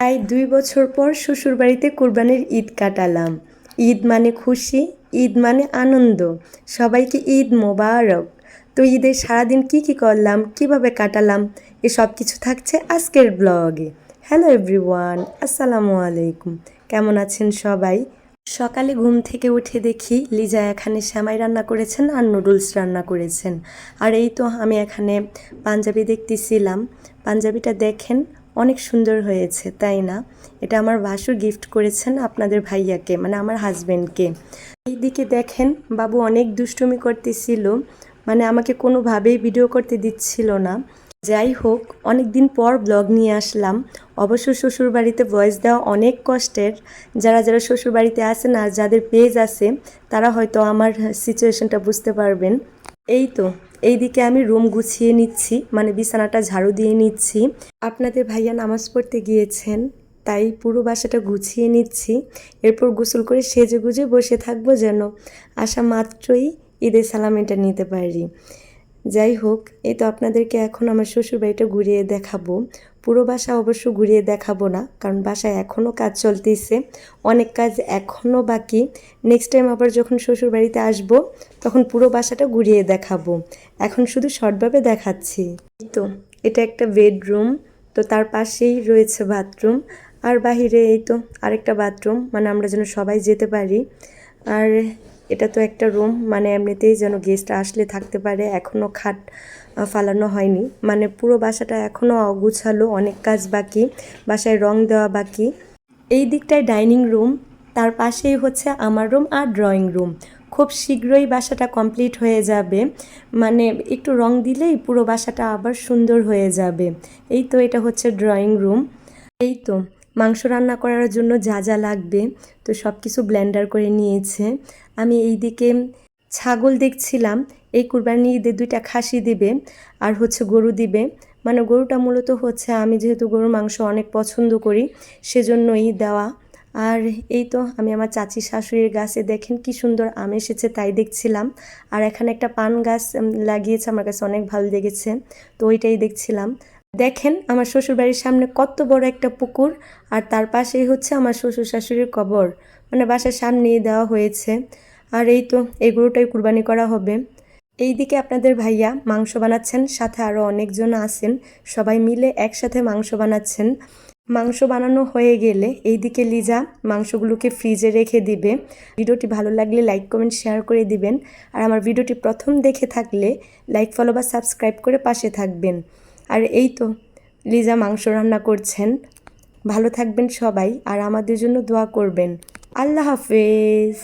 প্রায় দুই বছর পর শ্বশুরবাড়িতে কোরবানির ঈদ কাটালাম। ঈদ মানে খুশি, ঈদ মানে আনন্দ। সবাইকে ঈদ মোবারক। তো ঈদের সারাদিন কি কি করলাম, কীভাবে কাটালাম, এ সব কিছু থাকছে আজকের ব্লগে। হ্যালো এভরিওয়ান, আসসালামু আলাইকুম। কেমন আছেন সবাই? সকালে ঘুম থেকে উঠে দেখি লিজা এখানে শ্যামাই রান্না করেছেন আর নুডলস রান্না করেছেন। আর এই তো আমি এখানে পাঞ্জাবি দেখতেছিলাম। পাঞ্জাবিটা দেখেন অনেক সুন্দর হয়েছে, তাই না? এটা আমার ভাসুর গিফট করেছেন আপনাদের ভাইয়াকে মানে আমার হাজবেন্ডকে এইদিকে দেখেন, বাবু অনেক দুষ্টুমি করতেছিল মানে আমাকে কোনোভাবেই ভিডিও করতে দিচ্ছিল না। যাই হোক অনেক দিন পর ব্লগ নিয়ে আসলাম। অবশ্য শ্বশুরবাড়িতে ভয়েস দেওয়া অনেক কষ্টের। যারা যারা শ্বশুরবাড়িতে আসেন আর যাদের পেজ আছে, তারা হয়তো আমার সিচুয়েশনটা বুঝতে পারবেন। এই তো এইদিকে আমি রুম গুছিয়ে নিচ্ছি মানে বিছানাটা ঝাড়ু দিয়ে নিচ্ছি। আপনাদের ভাইয়া নামাজ পড়তে গিয়েছেন, তাই পুরো বাসাটা গুছিয়ে নিচ্ছি। এরপর গোসল করে সেজে গুজে বসে থাকব যেন আসা মাত্রই ঈদের সালামিটা নিতে পারি। যাই হোক, এই তো আপনাদেরকে এখন আমার শ্বশুরবাড়িটা ঘুরিয়ে দেখাবো। পুরো বাসা অবশ্য ঘুরিয়ে দেখাবো না, কারণ বাসায় এখনও কাজ চলতেছে। অনেক কাজ এখনও বাকি। নেক্সট টাইম আবার যখন শ্বশুর বাড়িতে আসব, তখন পুরো বাসাটা ঘুরিয়ে দেখাবো। এখন শুধু শর্টভাবে দেখাচ্ছি। তো, এটা একটা বেডরুম, তো তার পাশেই রয়েছে বাথরুম। আর বাহিরে এই তো আরেকটা বাথরুম মানে আমরা যেন সবাই যেতে পারি। আর এটা তো একটা রুম মানে এমনিতেই যেন গেস্ট আসলে থাকতে পারে এখনও খাট ফালানো হয়নি। মানে পুরো বাসাটা এখনও অগুছালো, অনেক কাজ বাকি, বাসায় রং দেওয়া বাকি। এই দিকটায় ডাইনিং রুম তার পাশেই হচ্ছে আমার রুম আর ড্রয়িং রুম খুব শীঘ্রই বাসাটা কমপ্লিট হয়ে যাবে। মানে একটু রং দিলেই পুরো বাসাটা আবার সুন্দর হয়ে যাবে। এই তো এটা হচ্ছে ড্রয়িং রুম এই তো মাংস রান্না করার জন্য যা যা লাগবে, তো সব কিছু ব্লেন্ডার করে নিয়েছে। আমি এইদিকে ছাগল দেখছিলাম, এই কুরবানি ঈদে দুইটা খাসি দিবে আর হচ্ছে গরু দিবে। মানে গরুটা মূলত হচ্ছে আমি যেহেতু গরুর মাংস অনেক পছন্দ করি, সেজন্যই দেওয়া। আর এই তো আমি আমার চাচি শাশুড়ির গাছে দেখেন কি সুন্দর আম এসেছে তাই দেখছিলাম। আর এখানে একটা পান গাছ লাগিয়েছে, আমার কাছে অনেক ভালো লেগেছে, তো ওইটাই দেখছিলাম। দেখেন আমার শ্বশুরবাড়ির সামনে কত বড় একটা পুকুর আর তার পাশেই হচ্ছে আমার শ্বশুর শাশুড়ির কবর। মানে বাসার সামনেই দেওয়া হয়েছে। আর এই তো, এই গরুটাই কুরবানি করা হবে। এইদিকে আপনাদের ভাইয়া মাংস বানাচ্ছেন, সাথে আরও অনেকজন আছেন। সবাই মিলে একসাথে মাংস বানাচ্ছেন। মাংস বানানো হয়ে গেলে এইদিকে লিজা মাংসগুলোকে ফ্রিজে রেখে দিবে। ভিডিওটি ভালো লাগলে লাইক, কমেন্ট, শেয়ার করে দিবেন। আর আমার ভিডিওটি প্রথম দেখে থাকলে লাইক, ফলো বা সাবস্ক্রাইব করে পাশে থাকবেন। আর এই তো লিজা মাংস রান্না করছেন। ভালো থাকবেন সবাই আর আমাদের জন্য দোয়া করবেন। আল্লাহ হাফেজ।